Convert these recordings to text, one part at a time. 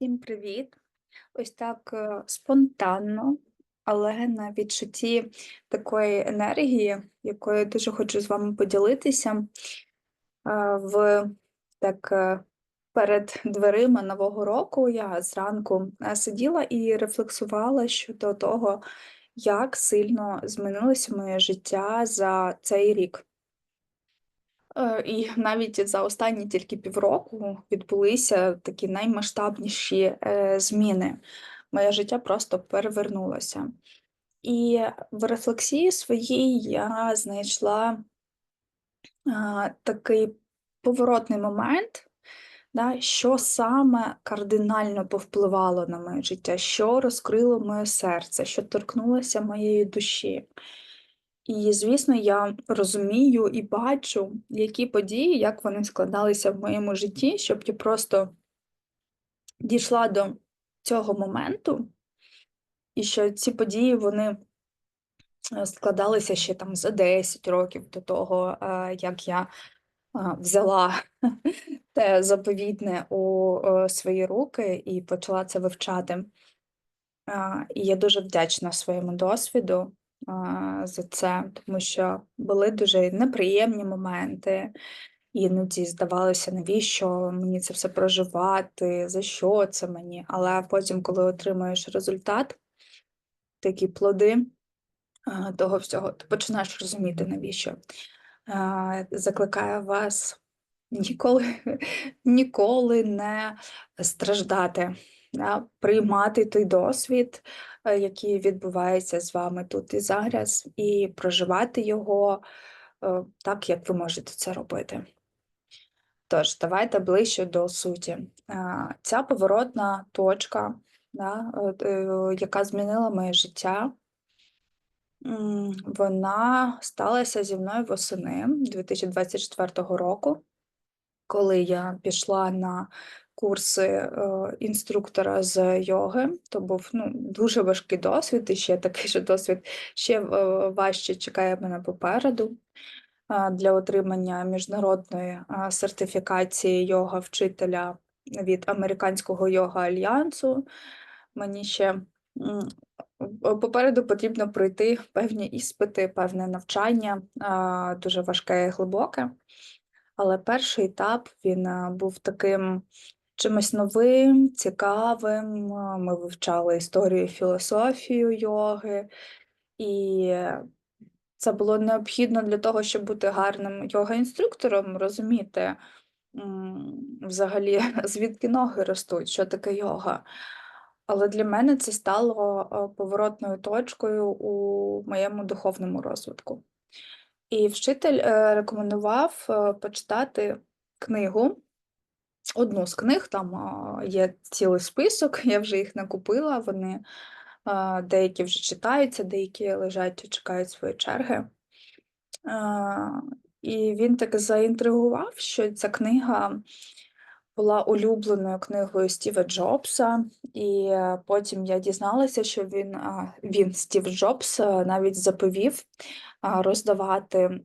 Всім привіт! Ось так е, спонтанно, але на відчутті такої енергії, якою я дуже хочу з вами поділитися. е, В так е, перед дверима Нового року я зранку сиділа і рефлексувала щодо того, як сильно змінилося моє життя за цей рік. Е, І навіть за останні тільки півроку відбулися такі наймасштабніші е, зміни. Моє життя просто перевернулося. І в рефлексії своїй я знайшла такий поворотний момент, да, що саме кардинально повпливало на моє життя, що розкрило моє серце, що торкнулося моєї душі. І, звісно, я розумію і бачу, які події, як вони складалися в моєму житті, щоб я просто дійшла до цього моменту, і що ці події вони е, складалися ще там за 10 років до того, е, як я е, взяла те заповітне у свої руки і почала це вивчати. І я дуже вдячна своєму досвіду за це, тому що були дуже неприємні моменти. Іноді здавалося, навіщо мені це все проживати, за що це мені. Але потім, коли отримуєш результат, такі плоди того всього, ти починаєш розуміти, навіщо. Закликаю вас ніколи, ніколи не страждати, приймати той досвід, який відбувається з вами тут і зараз, і проживати його е, так, як ви можете це робити. Тож, давайте ближче до суті. Е, Ця поворотна точка, е, яка змінила моє життя, вона сталася зі мною восени 2024 року, коли я пішла на курси е, інструктора з йоги. То був ну, дуже важкий досвід, і ще такий же досвід ще е, важче чекає мене попереду для отримання міжнародної сертифікації йога вчителя від Американського йога альянсу. Мені ще попереду потрібно пройти певні іспити, певне навчання, дуже важке і глибоке. Але перший етап він був таким чимось новим, цікавим. Ми вивчали історію і філософію йоги, і це було необхідно для того, щоб бути гарним йога-інструктором, розуміти взагалі, звідки ноги ростуть, що таке йога. Але для мене це стало е, поворотною точкою у моєму духовному розвитку. І вчитель е, рекомендував е, почитати книгу. Одну з книг, там є цілий список, я вже їх накупила, вони деякі вже читаються, деякі лежать і чекають свої черги. І він так заінтригував, що ця книга була улюбленою книгою Стіва Джобса, і е, потім я дізналася, що він, він Стів Джобс, е, навіть заповів роздавати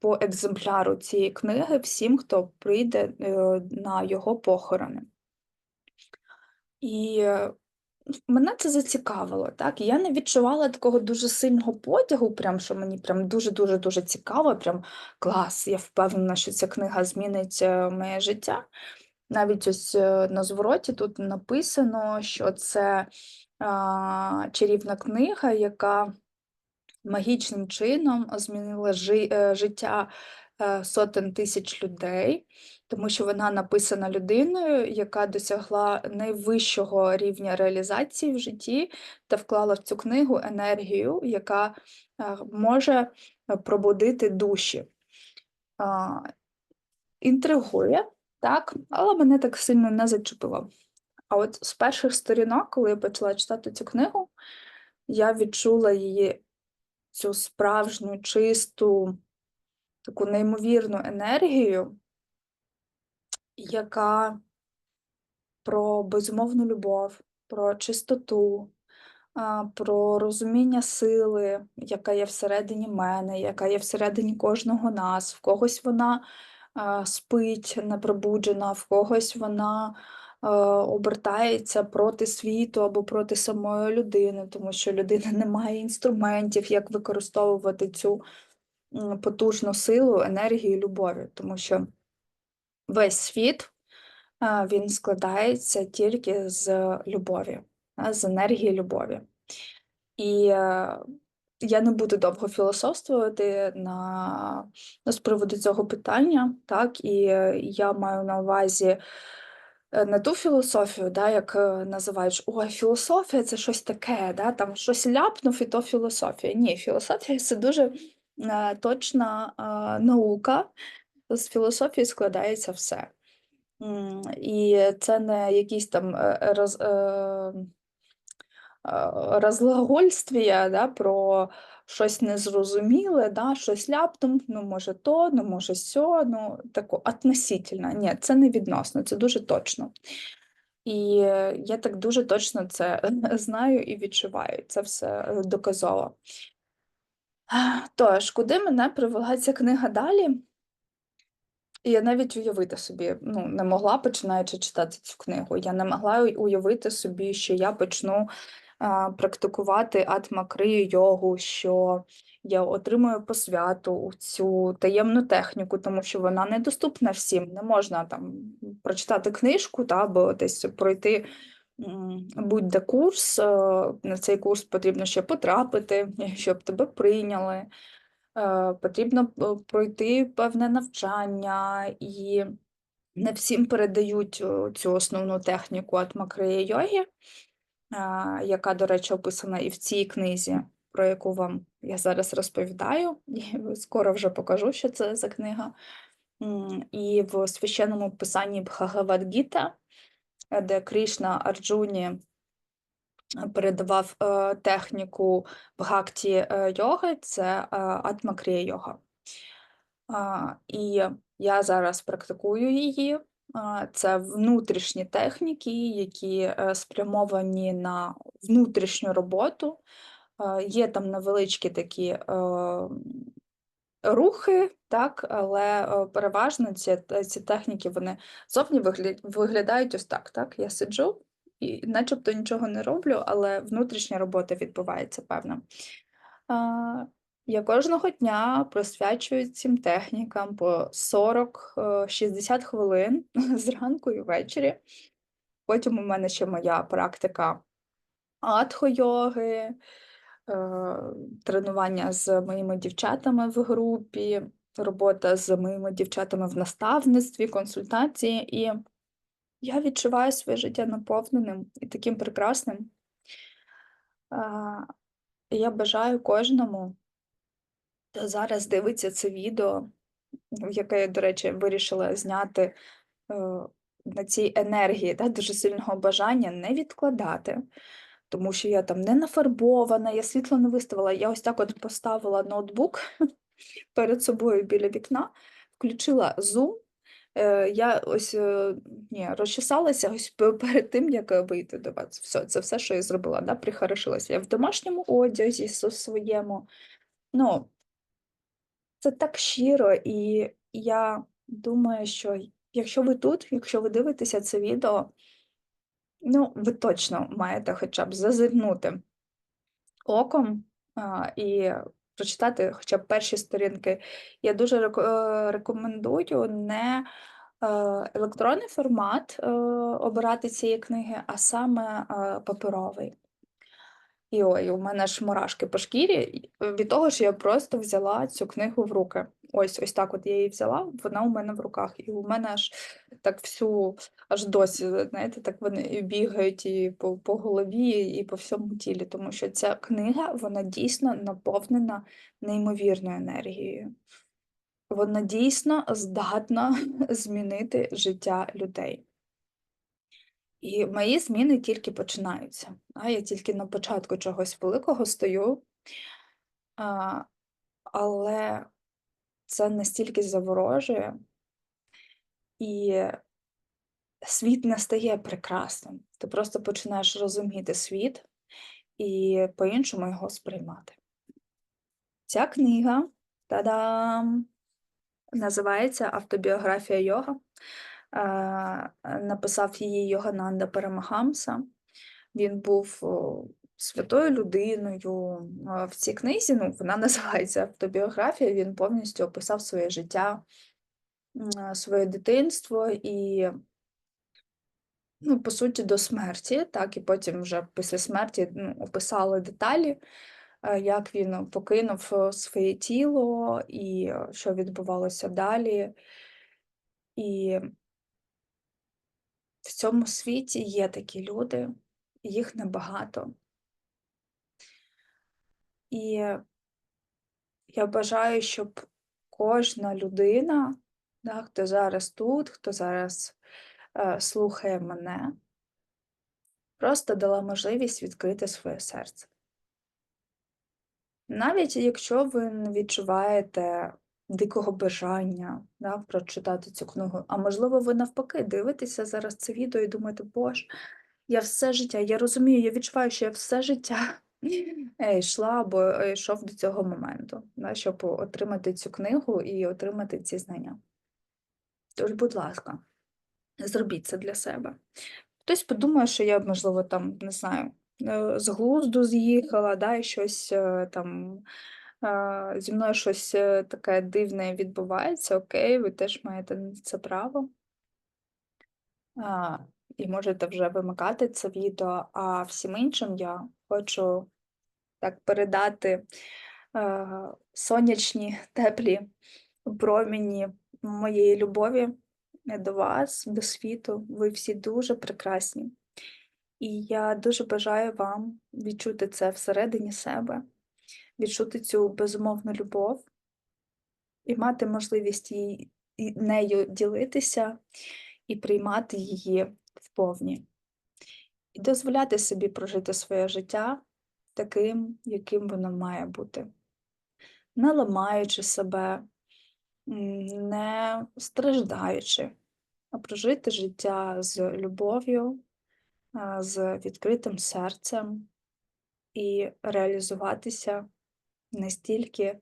по екземпляру цієї книги всім, хто прийде е, на його похорони. І е, мене це зацікавило, так? Я не відчувала такого дуже сильного потягу, прям, що мені прям дуже-дуже дуже цікаво, прям клас. Я впевнена, що ця книга змінить е, моє життя. Навіть ось е, на звороті тут написано, що це а, чарівна книга, яка магічним чином змінила е, життя, сотень тисяч людей, тому що вона написана людиною, яка досягла найвищого рівня реалізації в житті та вклала в цю книгу енергію, яка, е, може, е, пробудити душі. Інтригує, так, але мене так сильно не зачепило. А от з перших сторінок, коли я почала читати цю книгу, я відчула її цю справжню, чисту, таку неймовірну енергію, яка про безумовну любов, про чистоту, про розуміння сили, яка є всередині мене, яка є всередині кожного нас. В когось вона спить непробуджена, в когось вона обертається проти світу або проти самої людини, тому що людина не має інструментів, як використовувати цю потужну силу, енергію, любові, тому що весь світ він складається тільки з любові, з енергії любові. І е, я не буду довго філософствувати на, ну, з приводу цього питання, так, і е, я маю на увазі е, не ту філософію, да, як називають, ой, філософія це щось таке, да, там щось ляпнув, і то філософія. Ні, філософія це дуже точна наука. З філософії складається все. І це не якісь там е, е, роз, е, е, да, про щось незрозуміле, да, щось ляпнув, ну може то, ну може сьо, ну тако относительно. Ні, це не відносно, це дуже точно. І я так дуже точно це знаю і відчуваю. Це все доказово. Тож, куди мене привела ця книга далі? І я навіть уявити собі ну, не могла, починаючи читати цю книгу. Я не могла уявити собі, що я почну а, практикувати атмакрию йогу, що я отримую посвяту у цю таємну техніку, тому що вона недоступна всім. Не можна там прочитати книжку та, або десь пройти будь-де курс. е, На цей курс потрібно ще потрапити, щоб тебе прийняли. Е, Потрібно е, пройти певне навчання, і не всім передають е, цю основну техніку атмакрия йоги, яка, до речі, описана і в цій книзі, про яку вам я зараз розповідаю, і скоро вже покажу, що це за книга. І в священному писанні Бхагавад-гіта, де Кришна Арджуні передавав е, техніку бхакті е, йоги, це е, атмакрія йога. І я зараз практикую її. Це внутрішні техніки, які спрямовані на внутрішню роботу. Є там невеличкі такі рухи, так, але переважно ці, ці техніки вони зовні виглядають ось так. так? Я сиджу і начебто нічого не роблю, але внутрішня робота відбувається певна. А, Я кожного дня присвячую цим технікам по 40-60 хвилин зранку і ввечері. Потім у мене ще моя практика атхо-йоги, е, тренування з моїми дівчатами в групі, робота з моїми дівчатами в наставництві, консультації. І я відчуваю своє життя наповненим і таким прекрасним. Я бажаю кожному, хто зараз дивиться це відео, яке я, до речі, вирішила зняти е, на цій енергії, да, дуже сильного бажання не відкладати, тому що я там не нафарбована, я світло не виставила. Я ось так от поставила ноутбук перед собою біля вікна, включила Zoom. Е, Я ось е, ні, розчесалася ось пе- перед тим, як е, вийти до вас. Все, це все, що я зробила, да, прихорошилася. Я в домашньому одязі со- своєму. Ну, це так щиро, і я думаю, що якщо ви тут, якщо ви дивитеся це відео, ну, ви точно маєте хоча б зазирнути оком а, і прочитати хоча б перші сторінки. Я дуже е, рекомендую не е, електронний формат е, обирати цієї книги, а саме паперовий. І ой, у мене ж мурашки по шкірі від того, що я просто взяла цю книгу в руки. Ось ось так от я її взяла, вона у мене в руках. І у мене аж так всю, аж досі, знаєте, так вони бігають і по, по голові, і по всьому тілі, тому що ця книга, вона дійсно наповнена неймовірною енергією. Вона дійсно здатна змінити життя людей. І мої зміни тільки починаються. А я тільки на початку чогось великого стою, але це настільки заворожує, і світ не стає прекрасним. Ти просто починаєш розуміти світ і по-іншому його сприймати. Ця книга та-дам! називається Автобіографія йога. е, написав її Йогананда Парамахамса. Він був святою людиною. В цій книзі, ну, вона називається автобіографія, він повністю описав своє життя, е, своє дитинство і, ну, по суті, до смерті. Так, і потім вже після смерті ну, описали деталі, е, як він покинув е, своє тіло і що відбувалося далі. І в цьому світі є такі люди, їх небагато. І я бажаю, щоб кожна людина, да, хто зараз тут, хто зараз е, слухає мене, просто дала можливість відкрити своє серце. Навіть якщо ви не відчуваєте дикого бажання да, прочитати цю книгу, а можливо, ви навпаки дивитеся зараз це відео і думаєте, боже, я все життя, я розумію, я відчуваю, що я все життя йшла або е, йшов до цього моменту, да, щоб отримати цю книгу і отримати ці знання. Тож, будь ласка, зробіть це для себе. Хтось подумає, що я, можливо, там, не знаю, е, з глузду з'їхала, да, і щось е, там зі мною щось таке дивне відбувається. Окей, ви теж маєте на це право. І можете вже вимикати це відео, а всім іншим я хочу так передати е, сонячні, теплі промені моєї любові до вас, до світу. Ви всі дуже прекрасні. І я дуже бажаю вам відчути це всередині себе, відчути цю безумовну любов і мати можливість і нею ділитися і приймати її вповні. І дозволяти собі прожити своє життя таким, яким воно має бути, не ламаючи себе, не страждаючи, а прожити життя з любов'ю, з відкритим серцем і реалізуватися настільки,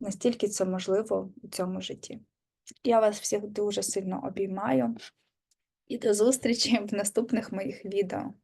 настільки це можливо у цьому житті. Я вас всіх дуже сильно обіймаю і до зустрічі в наступних моїх відео.